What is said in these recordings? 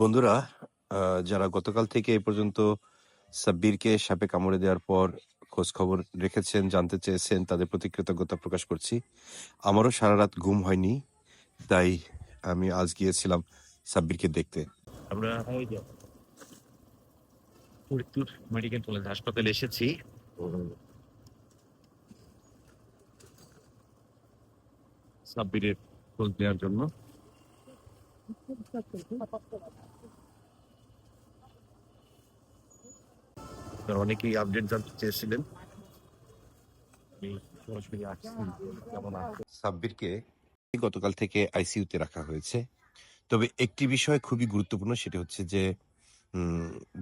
বন্ধুরা যারা গতকাল থেকে এ পর্যন্ত সাব্বিরকে সাপে কামড়ে দেওয়ার পর খোঁজ খবর রেখেছেন, জানতে চেয়েছেন, তাদের প্রতি কৃতজ্ঞতা প্রকাশ করছি। আমারও সারা রাত ঘুম হয়নি, তাই আমি আজ গিয়েছিলাম সাব্বিরকে দেখতে। আমরা ফরিদপুর মেডিকেল কলেজ হাসপাতালে এসেছি। সাব্বিরের খোঁজ নেওয়ার জন্য অনেকেই আপডেট জানতে চেয়েছিলেন। সাব্বিরকে গতকাল থেকে আইসিইউতে রাখা হয়েছে। তবে একটি বিষয় খুবই গুরুত্বপূর্ণ, সেটা হচ্ছে যে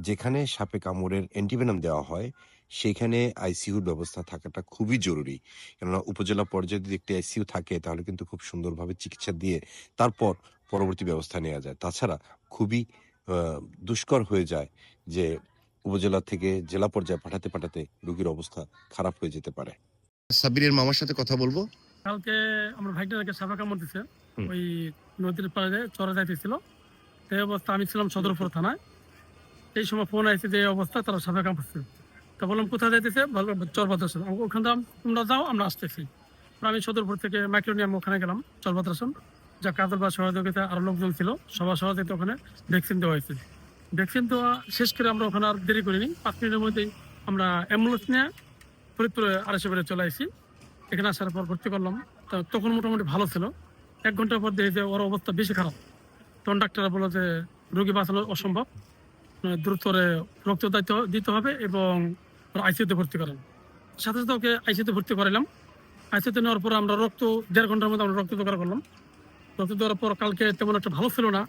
যেখানে সাপে কামড়ের অ্যান্টিভেনাম দেওয়া হয়, সেখানে আইসিইউর ব্যবস্থা থাকাটা খুবই জরুরি। কেননা উপজেলা পর্যায়ে যদি একটি আইসিইউ থাকে, তাহলে কিন্তু খুব সুন্দরভাবে চিকিৎসা দিয়ে তারপর পরবর্তী ব্যবস্থা নেওয়া যায়। তাছাড়া খুবই দুষ্কর হয়ে যায় যে উপজেলা থেকে জেলা পর্যায়ে পাঠাতে পাঠাতে রোগীর অবস্থা খারাপ হয়ে যেতে পারে। সাব্বিরের মামার সাথে কথা বলব। কালকে আমার ভাইটাকে সাপে কামড় দিছে। ওই নদীর পাড়ে চড়া যাইতেছিল। সেই অবস্থা আমি ছিলাম সদরপুর থানায়। এই সময় ফোন আইছে যে অবস্থা তারা সাপে কামড়ছে। তা বললাম কোথায় যাইতেছে? চরবাদ্রাসন ওখান থেকে তোমরা যাও আমরা আসতেছি। আমি সদরপুর থেকে মাইক্রো নিয়ে আমি ওখানে গেলাম চরবাদ্রাসন যা বা সহযোগিতা আরও লোকজন ছিল, সবার সহযোগিতা ওখানে ভ্যাকসিন দেওয়া হয়েছে। ভ্যাকসিন দেওয়া শেষ করে আমরা ওখানে আর দেরি করিনি। পাঁচ মিনিটের মধ্যেই আমরা অ্যাম্বুলেন্স নিয়ে ফরিদপুরে আড়াইশো বেড়ে চলে আসি। এখানে আসার পর ভর্তি করলাম। তা তখন মোটামুটি ভালো ছিল। এক ঘণ্টার পর যে ওর অবস্থা বেশি খারাপ। তখন ডাক্তাররা বলল যে রোগী বাঁচানো অসম্ভব। দ্রুতরে রক্ত দায়িত্ব দিতে হবে এবং আইসিউতে ভর্তি করেন। সাথে সাথে ওকে আইসিউতে ভর্তি করালাম আইসিউতে নেওয়ার পর আমরা রক্ত দেড় ঘণ্টার মধ্যে আমরা রক্ত জোগাড় করলাম। রক্ত দেওয়ার পর কালকে তেমন একটা ভালো ছিল না।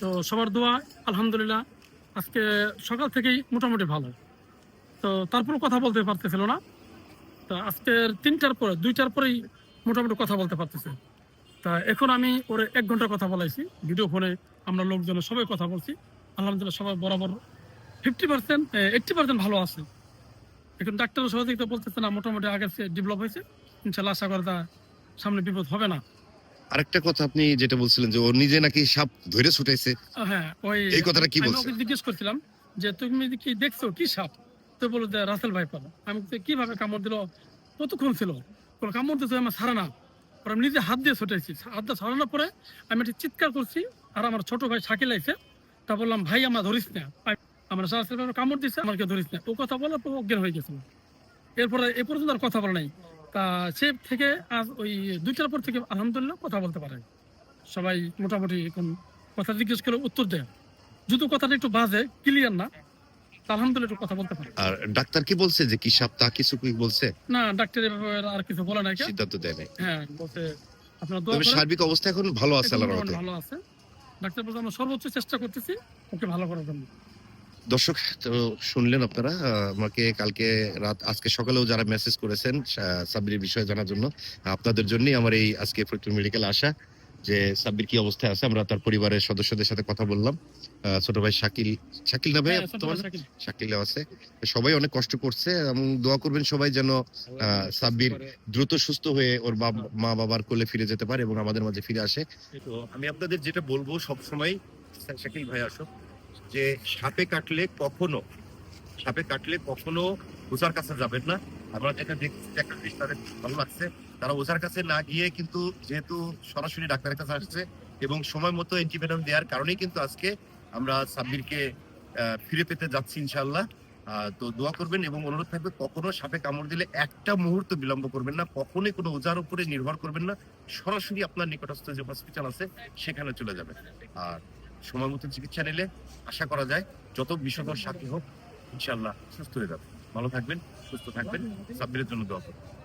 তো সবার দোয়া, আলহামদুলিল্লাহ, আজকে সকাল থেকেই মোটামুটি ভালো। তো তারপর কথা বলতে পারতেছিল না। তা আজকের তিনটার পরে, দুইটার পরেই মোটামুটি কথা বলতে পারতেছে। তা এখন আমি ওরে এক ঘণ্টা কথা বলাইছি। ভিডিও ফোনে আমরা লোকজনের সবাই কথা বলছি। আলহামদুলিল্লাহ সবাই বরাবর ফিফটি পার্সেন্ট এইটটি পার্সেন্ট ভালো আছে। এখন ডাক্তারের সহযোগিতা বলতেছে না, মোটামুটি আগের ডেভেলপ হয়েছে। ইনশাল্লাহ আশা করে তা সামনে বিপদ হবে না। আরেকটা কথা আপনি যেটা বলছিলেন যে ও নিজে নাকি সাপ ধরে ছুটাইছে। হ্যাঁ ওই এই কথাটা কি আমি বলছে? জিজ্ঞেস করছিলাম যে তুমি কি দেখছ? কি সাপ? তো বলো যে রাসেল ভাই পাবো আমি কীভাবে কামড় দিল? কতক্ষণ ছিল? বলে, কামড় দিতে আমার সারা না। পরে আমি নিজে হাত দিয়ে ছুটাইছি। হাত দিয়ে ছড়ানোর পরে আমি একটু চিৎকার করছি আর আমার ছোট ভাই শাকিল আইছে। তা বললাম ভাই আমার ধরিস না। আমি- আমার ভাই কামড় দিছে আমাকে ধরিস না। ও কথা বলার পর অজ্ঞান হয়ে গেছিল এরপরে এ পর্যন্ত আর কথা বলে নাই। তা সে থেকে আজ ওই দুইটার পর থেকে আলহামদুলিল্লাহ কথা বলতে পারে। সবাই মোটামুটি এখন কথা জিজ্ঞেস করে উত্তর দেয়। কথাটা একটু বাজে ক্লিয়ার না আলহামদুলিল্লাহ একটু কথা বলতে পারে। আর ডাক্তার কি বলছে যে কি সাপ তা কিছু কি বলছে? না ব্যাপারে আর কিছু বলে নাই কেন? সিদ্ধান্ত দেয় নাই। হ্যাঁ বলছে আপনার তবে সার্বিক অবস্থা এখন ভালো আছে আল্লাহর রহমতে। ভালো আছে। ডাক্তার বলছে আমরা সর্বোচ্চ চেষ্টা করতেছি ওকে ভালো করার জন্য। দর্শক শুনলেন আপনারা আমাকে কালকে রাত আজকে সকালেও যারা মেসেজ করেছেন সা- সাব্বিরের বিষয়ে জানার জন্য আপনাদের জন্যই আমার এই আজকে ফরিদপুর মেডিকেল আসা যে সাব্বির কি অবস্থায় আছে আমরা তার পরিবারের সদস্যদের সাথে কথা বললাম। ছোট ভাই শাকিল শাকিল না ভাই হ্যাঁ, তোমার শাকিল। আছে। সবাই অনেক কষ্ট করছে এবং দোয়া করবেন সবাই যেন আহ, সাব্বির দ্রুত সুস্থ হয়ে ওর বাব- মা বাবার কোলে ফিরে যেতে পারে এবং আমাদের মাঝে ফিরে আসে। তো আমি আপনাদের যেটা বলব সবসময় শাকিল ভাই আসো যে সাপে কাটলে কখনো, সাপে কাটলে কখনো ওঝার কাছে যাবেন না। আমরা যেটা দেখছি একটা জিনিস তাদের ভালো লাগছে, তারা ওঝার কাছে না গিয়ে কিন্তু যেহেতু সরাসরি ডাক্তারের কাছে আসছে এবং সময় মতো অ্যান্টিভেনম দেওয়ার কারণেই কিন্তু আজকে আমরা সাব্বিরকে ফিরে পেতে যাচ্ছি ইনশাল্লাহ তো দোয়া করবেন এবং অনুরোধ থাকবে কখনো সাপে কামড় দিলে একটা মুহূর্ত বিলম্ব করবেন না, কখনোই কোনো ওজার উপরে নির্ভর করবেন না। সরাসরি আপনার নিকটস্থ যে হসপিটাল আছে, সেখানে চলে যাবেন। আর সময় মতো চিকিৎসা নিলে আশা করা যায় যত বিষধর সাথী হোক ইনশাল্লাহ সুস্থ হয়ে যাবে। ভালো থাকবেন, সুস্থ থাকবেন। সাব্বিরের জন্য দোয়া করবেন।